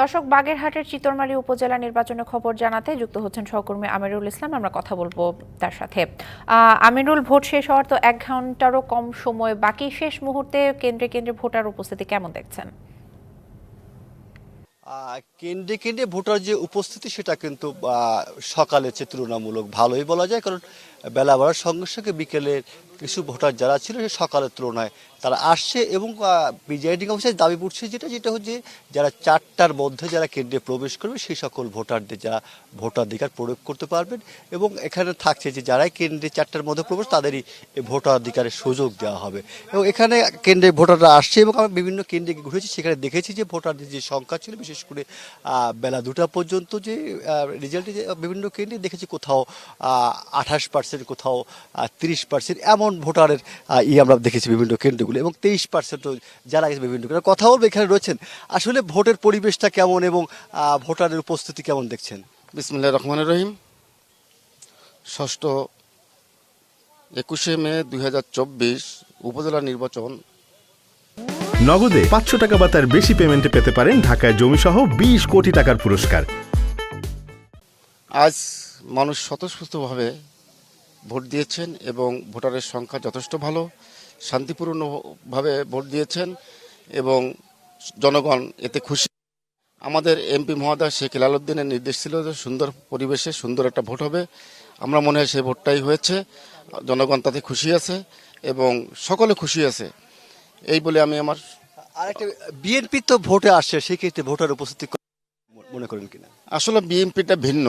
দর্শক, বাগেরহাটের চিতরমারি উপজেলা নির্বাচনের খবর জানাতে যুক্ত হচ্ছেন সহকর্মী আমিরুল ইসলাম। আমরা কথা বলব তার সাথে। আমিরুল, ভোট শেষ হওয়ার তো এক ঘন্টারও কম সময় বাকি। শেষ মুহূর্তে কেন্দ্রে কেন্দ্রে ভোটার উপস্থিতি কেমন দেখছেন? কেন্দ্রে কেন্দ্রে ভোটার যে উপস্থিতি সেটা কিন্তু সকালের চেয়ে তুলনামূলক ভালোই বলা যায়। কারণ বেলা বাড়ার সঙ্গে সঙ্গে বিকেলের কিছু ভোটার যারা ছিল সে সকালের তুলনায় তারা আসছে এবং প্রিজাইডিং অফিসের দাবি উঠছে যেটা যেটা হচ্ছে যারা চারটার মধ্যে যারা কেন্দ্রে প্রবেশ করবে সেই সকল ভোটারদের যারা ভোটাধিকার প্রয়োগ করতে পারবেন এবং এখানে থাকছে যে যারাই কেন্দ্রে চারটার মধ্যে প্রবেশ তাদেরই ভোটাধিকারের সুযোগ দেওয়া হবে। এবং এখানে কেন্দ্রে ভোটাররা আসছে এবং আমি বিভিন্ন কেন্দ্রে ঘুরেছি, সেখানে দেখেছি যে ভোটারদের যে সংখ্যা ছিল, বিশেষ করে বেলা দুটা পর্যন্ত যে রেজাল্টে বিভিন্ন কেন্দ্রে দেখেছি কোথাও আঠাশ পার্সেন্ট কোথাও তিরিশ পার্সেন্ট এমন ভোটারের আহ, ই আমরা দেখেছি বিভিন্ন কেন্দ্রগুলো এবং তেইশ পার্সেন্টও যারা গেছে বিভিন্ন কেন্দ্রে। কথা বলব এখানে রয়েছেন। আসলে ভোটের পরিবেশটা কেমন এবং ভোটারের উপস্থিতি কেমন দেখছেন? বিসমুল্লাহ রহমান রহিম। ষষ্ঠ একুশে মে দুই হাজার চব্বিশ উপজেলা নির্বাচন। নগদে পাঁচশো টাকা বা তার বেশি পেমেন্টে পেতে পারেন ঢাকায় জমিসহ বিশ কোটি টাকার পুরস্কার। আজ মানুষ স্বতঃস্ফূর্তভাবে ভোট দিয়েছেন এবং ভোটারের সংখ্যা যথেষ্ট ভালো শান্তিপূর্ণভাবে ভোট দিয়েছেন এবং জনগণ এতে খুশি। আমাদের এমপি মহোদয় শেখ হেলালুদ্দিনের নির্দেশ ছিল যে সুন্দর পরিবেশে সুন্দর একটা ভোট হবে। আমরা মনে হয় সেই ভোটটাই হয়েছে। জনগণ তাতে খুশি আছে এবং সকলে খুশি আছে। এই বলে আমি আমার আরেকটা বিএনপি তো ভোটে আসছে সেক্ষেত্রে ভোটার উপস্থিতি মনে করেন কিনা? আসলে বিএনপিটা ভিন্ন।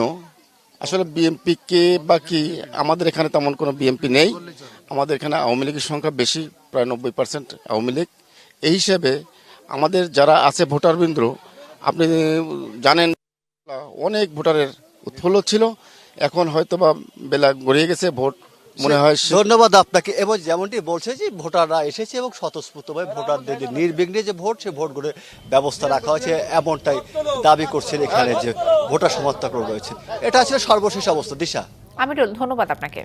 আসলে বিএনপি কে বা কি, আমাদের এখানে তেমন কোনো বিএনপি নেই। আমাদের এখানে আওয়ামী লীগের সংখ্যা বেশি, প্রায় নব্বই পার্সেন্ট আওয়ামী লীগ। এই হিসাবে আমাদের যারা আছে ভোটারবৃন্দ, আপনি জানেন, অনেক ভোটারের উৎফুল্ল ছিল। এখন হয়তো বা বেলা গড়িয়ে গেছে, ভোট মনে হয় ধন্যবাদ আপনাকে। এবং যেমনটি বলছে যে ভোটাররা এসেছে এবং স্বতঃস্ফূর্তভাবে ভোটারদের যে নির্বিঘ্নে যে ভোট সে ভোট গ্রহণের ব্যবস্থা রাখা হয়েছে। এমনটাই দাবি করছেন এখানে যে ভোটার সমর্থকরা রয়েছে এটা আসলে সর্বশেষ অবস্থা। দিশা। আমিরুল ধন্যবাদ আপনাকে।